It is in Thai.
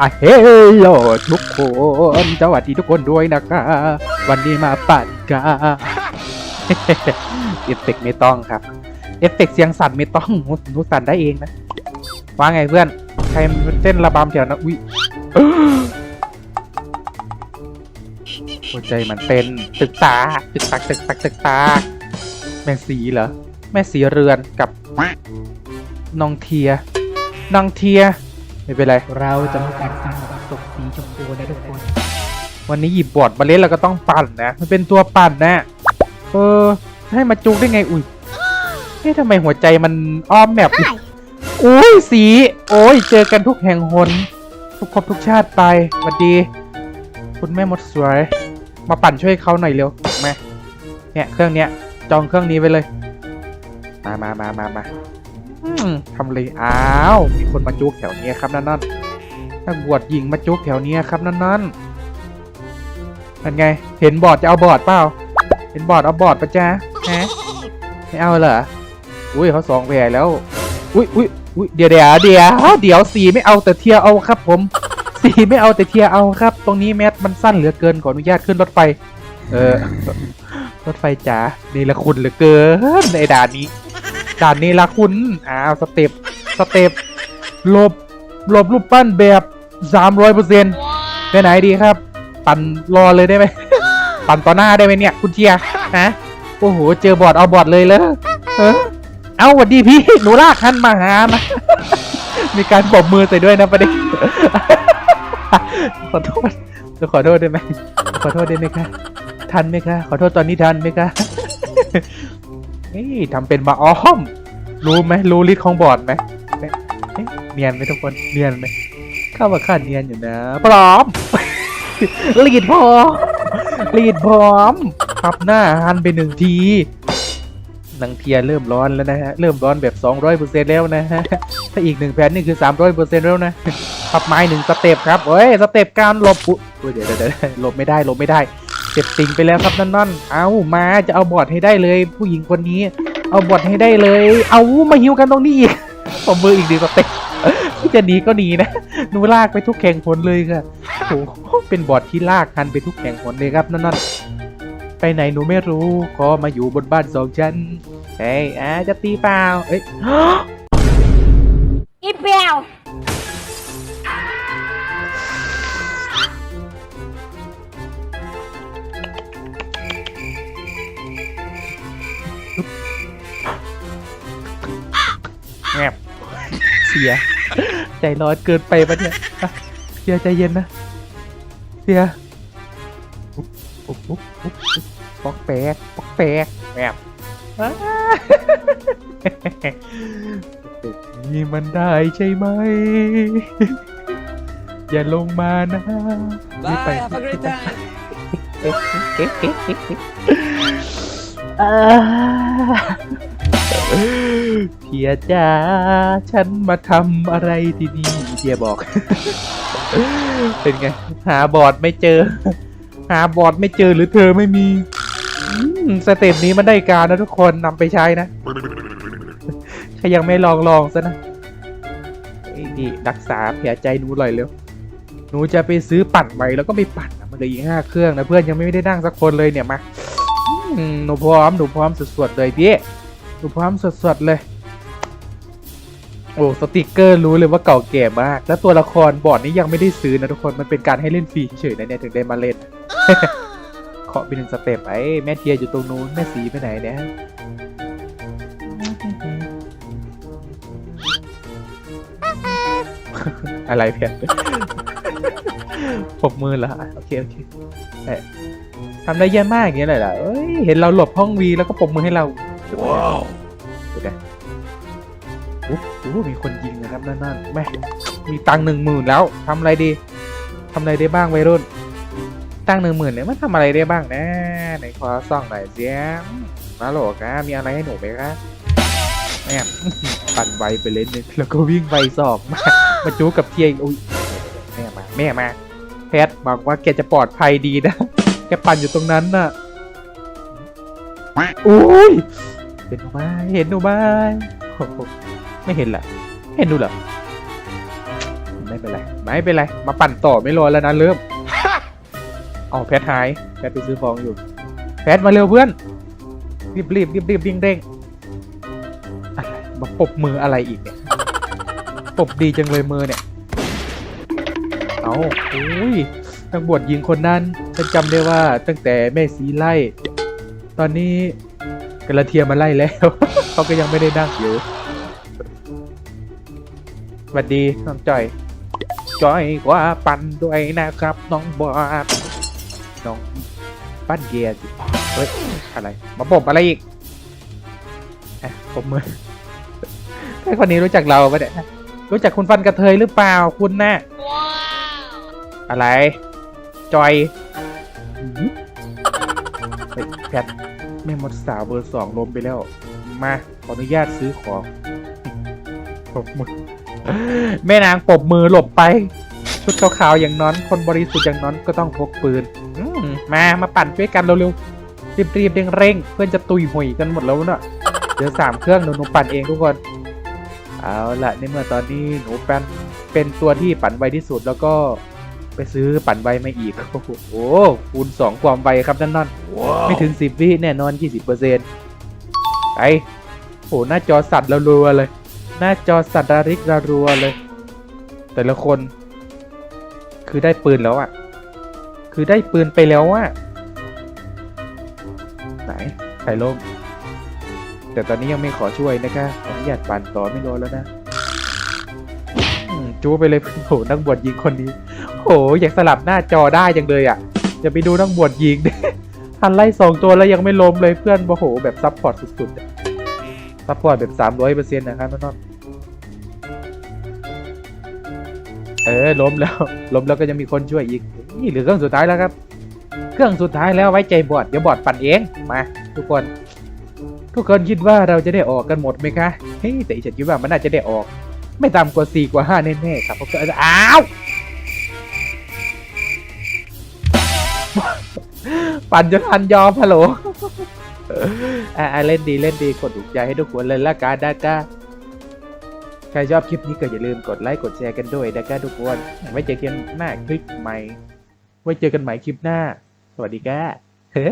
อะเฮลโลทุกคนสวัสดีทุกคนด้วยนะคะวันนี้มาปั่นกาเอฟเฟกต์ไม่ต้องครับ เอฟเฟกต์เสียงสั่นไม่ต้องหนูสั่นได้เองนะว่าไงเพื่อน ใครเต้นระบำแถวนั้นอุ้ยหัวใจมันเต้นตึกตาตึกตักตึกตักตึกตาแม่สีเหรอ แม่สีเรือนกับน้องเทียน้องเทีย ไม่เป็นไร เราจะมาปั่นสร้างความสุขสีชมพูนะทุกคน วันนี้หยิบบอร์ดมาเล่นเราก็ต้องปั่นนะ มันเป็นตัวปั่นนะ เออ ให้มาจุกได้ไง อุ้ยเฮ้ยทำไมหัวใจมันอ้อมแมปอีกอุ้ยสี โอ้ย เจอกันทุกแห่งหน ทุกภพทุกชาติไปสวัสดี คุณแม่มดสวย มาปั่นช่วยเขาหน่อยเร็วแม่เนี่ยเครื่องเนี้ย จองเครื่องนี้ไปเลย มามามามามาอืม ทำเลยอ้าว มีคนมาจุกแถวเนี้ยครับนั่นนั่นนักบวชหญิงมาจุกแถวเนี้ยครับนั่นนั่นเป็นไง เห็นบอดจะเอาบอดเปล่า เห็นบอดเอาบอดปะจ๊ะฮะไม่เอาเหรอ อุ้ยเขาสองแผลแล้ว อุ้ยอุ้ยอุ้ยเดี๋ยวเดี๋ยวเดี๋ยวเดี๋ยวสีไม่เอาแต่เทียเอาครับ ผม สีไม่เอาแต่เทียเอาครับ ตรงนี้แมสมันสั้นเหลือเกินขออนุญาตขึ้นรถไฟ เออ รถไฟจ๋านี่ละคุณเหลือเกินในด่านนี้ ด่านนี้ละคุณอ้าวสเต็ปสเต็ปหลบหลบรูปปั้นแบบสามร้อยเปอร์เซ็นต์ไปไหนดีครับ ปั่นรอเลยได้ไหมปั่นต่อหน้าได้ไหมเนี่ย คุณเทียฮะโอ้โห เจอบอดเอาบอดเลยเลยเออเอาหวัดดีพี่ หนูลากท่านมาหานะมีการปบมือใส่ด้วยนะประเด็นขอโทษขอโทษได้ไหมขอโทษได้ไหมคะทันไหมคะขอโทษตอนนี้ทันไหมคะ นี่ทำเป็นมาอ้อม รู้ไหมรู้ลิสของบอร์ดไหมเอ๊ะเอ๊ะเนียนไหมทุกคนเนียนไหมข้ามาคาดเนียนอยู่นะพร้อมลีดพร้อมลีดพร้อมพับหน้าหันไปหนึ่งทีหนังเทียเริ่มร้อนแล้วนะฮะ เริ่มร้อนแบบ 200%แล้วนะฮะ ถ้าอีกหนึ่งแผ่นนี่คือ 300%แล้วนะพับไม้หนึ่งสเต็ปครับเฮ้ย สเต็ปการหลบอุ๊ยเดี๋ยเดี๋ยวเดี๋ยวหลบไม่ได้ หลบไม่ได้ เจ็บติ่งไปแล้วครับนั่นนั่นเอามาจะเอาบอดให้ได้เลย ผู้หญิงคนนี้ เอาบอดให้ได้เลย เอามาฮิวกันตรงนี้อีกผมมืออีกดีสเต็ปที่จะหนีก็หนีนะหนูลากไปทุกแข่งผลเลยค่ะโอ้เป็นบอดที่ลากคันไปทุกแข่งผลเลยครับนั่นนั่นไปไหนหนูไม่รู้ขอมาอยู่บนบ้านสองชั้นเฮ้ยอะจะตีเปล่าเอ้ย สีย ใจร้อนเกินไปปะเนี่ยอะเสียใจเย็นนะ เสียอุ๊บอุ๊บอุ๊บอุ๊บอุ๊บปอกแปกปอกแปกแงบอ่านี่มันได้ใช่ไหม อย่าลงมานะรีบไป Bye have a great time อ่า เทียจ้าฉันมาทำอะไรที่นี่เทียบอก เป็นไง หาบอร์ดไม่เจอ หาบอร์ดไม่เจอหรือเธอไม่มีสเต็ปนี้มันได้การนะทุกคนนำไปใช้นะถ้ายังไม่ลองลองซะนะนี่รักษาแผลใจหนูหน่อยเร็วหนูจะไปซื้อปั่นใหม่แล้วก็ไม่ปั่นนะมันเลยอีกห้าเครื่องนะเพื่อนยังไม่ได้นั่งสักคนเลยเนี่ยมาหนูพร้อมหนูพร้อมสดๆเลยพี่หนูพร้อมสดๆเลย โอ้สติกเกอร์รู้เลยว่าเก่าแก่มาก แล้วตัวละครบอร์ดนี้ยังไม่ได้ซื้อนะทุกคนมันเป็นการให้เล่นฟรีเฉยๆนะเนี่ยถึงได้มาเล่นเคาะไปหนึ่งสเต็ปไอ้แม่เทียอยู่ตรงนู้นแม่สีไปไหนเนี่ยอะไรเพียนปรบมือเหรอโอเคโอเคทำได้เยี่ยมากอย่างเงี้ยเลยเหรอเอ้ยเห็นเราหลบห้องวีแล้วก็ปรบมือให้เราว้าว อุ๊บอุ๊บมีคนยิงนะครับนั่นนั่นแม่มีตังหนึ่งหมื่นแล้วทำอะไรดีทำอะไรได้บ้างวัยรุ่น ตังหนึ่งหมื่นเนี่ยมันทำอะไรได้บ้างนะไหนขอซ่องหน่อยเสียมาโหลกะมีอะไรให้หนูไหมคะแม่ปั่นไวไปเลยนึงแล้วก็วิ่งไปสอบมามาจู้กับเทียอุ้ยแม่มาแม่มาแพทบอกว่าแกจะปลอดภัยดีนะแกปั่นอยู่ตรงนั้นน่ะอุ้ยเห็นหนูไหมเห็นหนูไหม ไม่เห็นเหรอเห็นดูเหรอไม่เป็นไร ไม่เป็นไร มาปั่นต่อไม่รอแล้วนะเริ่มเอาแพทหายแพทไปซื้อของอยู่ แพทมาเร็วเพื่อนรีบรีบรีบรีบเร่งเร่งอะไรมาปบมืออะไรอีกเนี่ยปบดีจังเลยมือเนี่ยเอาอุ้ยนักบวชหญิงคนนั้นฉันจำได้ว่าตั้งแต่แม่สีไล่ ตอนนี้กระเทียมมาไล่แล้ว เขาก็ยังไม่ได้นั่งอยู่ สวัสดีน้องจอย จอยกว่าปั่นด้วยนะครับ น้องบอสน้องปั้นเกียร์สิเฮ้ยอะไร มาปมอะไรอีกอะปมมือให้คนนี้รู้จักเราปะเนี่ยรู้จักคุณฟันกระเทยหรือเปล่าคุณน่ะอะไร จอยหือเฮ้ยแพทแม่มดสาวเบอร์สองล้มไปแล้ว มา ขออนุญาตซื้อของปรบมือ แม่นางปรบมือหลบไป ชุดขาวๆอย่างนั้น คนบริสุทธิ์อย่างนั้นก็ต้องพกปืนอืมมามาปั่นด้วยกันเร็วๆรีบๆเร่งๆเพื่อนจะตุยหุยกันหมดแล้วเนอะเดี๋ยวสามเครื่องหนูหนูปั่นเองทุกคนเอาละในเมื่อตอนนี้หนูปั่นเป็นตัวที่ปั่นไวที่สุดแล้วก็ไปซื้อปั่นไวมาอีก โอ้โหคูณสองความไวครับนั่นนั่นไม่ถึงสิบวิแน่นอนยี่สิบเปอร์เซ็นต์ไปโอ้หน้าจอสั่นรัวๆเลย หน้าจอสั่นระริกระรัวเลย แต่ละคน คือได้ปืนแล้วอะ่ะ คือได้ปืนไปแล้วอะ่ะ ไหนใครล้มแต่ตอนนี้ยังไม่ขอช่วยนะคะขออนุญาตปั่นต่อไม่รอแล้วนะจู้ไปเลยโอ้โหนักบวชยิงคนนี้โอ้โหอยากสลับหน้าจอได้จังเลยอะ่ะอย่าไปดูนักบวชยิงทันไล่สองตัวแล้วยังไม่ล้มเลยเพื่อนโอ้โหแบบซับพอร์ตสุดๆซัพพอร์ตแบบสามร้อยเปอร์เซ็นต์นะครับน้อง เออล้มแล้วล้มแล้วก็ยังมีคนช่วยอีก นี่เหลือเครื่องสุดท้ายแล้วครับ เครื่องสุดท้ายแล้วไว้ใจบอดเดี๋ยวบอดปั่นเองมาทุกคน ทุกคนคิดว่าเราจะได้ออกกันหมดไหมคะเฮ้ยแต่ฉันคิดว่ามันน่าจะได้ออก ไม่ต่ำกว่าสี่กว่าห้าแน่ๆครับเพราะก็อ้าวปั่นจนทันยอมฮัลโหลอ่าเล่นดีเล่นดีกดถูกใจให้ทุกคนเลยละกันนะก้า ครชอบคลิปนี้ก็อย่าลืมกดไลค์กดแชร์กันด้วยนะก้าทุกคนไว้เจอกันหน้าคลิปใหม่ ไว้เจอกันใหม่คลิปหน้า สวัสดีก้าเฮ้